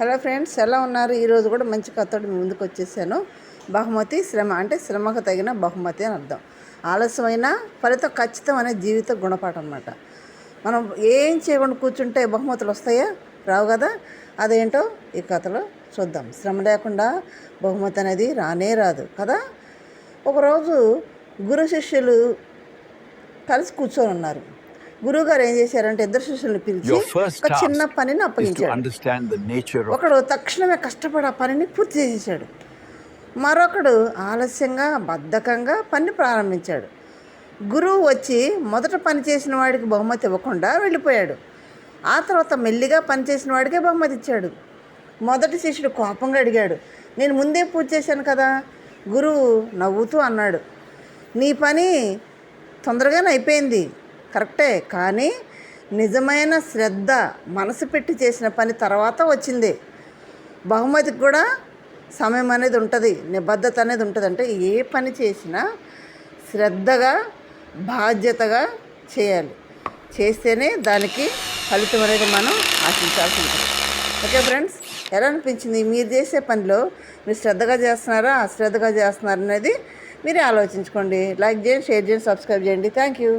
Hello friends ఎలా ఉన్నారు? ఈరోజు కూడా మంచి కథతో మీ ముందుకు వచ్చేసాను. బహుమతి శ్రమ అంటే శ్రమకు తగిన బహుమతి అని అర్థం. ఆలస్యమైన ఫలితం ఖచ్చితం అనే జీవిత గుణపాఠం అన్నమాట. మనం ఏం చేయకుండా కూర్చుంటే బహుమతులు వస్తాయా? రావు కదా? అదేంటో ఈ కథలో చూద్దాం. శ్రమ లేకుండా బహుమతి అనేది రానే రాదు కదా? ఒకరోజు గురు శిష్యులు కలిసి కూర్చొని ఉన్నారు. గురువుగారు ఏం చేశారంటే ఇద్దరు శిష్యుల్ని పిలిచి ఒక చిన్న పనిని అప్పగించాడు. ఒకడు తక్షణమే కష్టపడి ఆ పనిని పూర్తి చేసేసాడు. మరొకడు ఆలస్యంగా బద్ధకంగా పని ప్రారంభించాడు. గురువు వచ్చి మొదట పని చేసిన వాడికి బహుమతి ఇవ్వకుండా వెళ్ళిపోయాడు. ఆ తర్వాత మెల్లిగా పని చేసిన వాడికే బహుమతి ఇచ్చాడు. మొదటి శిష్యుడు కోపంగా అడిగాడు నేను ముందే పూజ చేశాను కదా? గురువు నవ్వుతూ అన్నాడు నీ పని తొందరగానే అయిపోయింది. కరెక్టే కానీ నిజమైన శ్రద్ధ మనసు పెట్టి చేసిన పని తర్వాత వచ్చింది. బహుమతికి కూడా సమయం అనేది ఉంటుంది నిబద్ధత అనేది ఉంటుంది. అంటే ఏ పని చేసినా శ్రద్ధగా బాధ్యతగా చేయాలి. చేస్తేనే దానికి ఫలితం అనేది మనం ఆశించాల్సి ఉంటుంది. ఓకే ఫ్రెండ్స్ ఎలా అనిపించింది? మీరు చేసే పనిలో మీరు శ్రద్ధగా చేస్తున్నారా అశ్రద్ధగా చేస్తున్నారా అనేది మీరే ఆలోచించుకోండి. లైక్ చేయండి షేర్ చేయండి సబ్స్క్రైబ్ చేయండి. Thank you.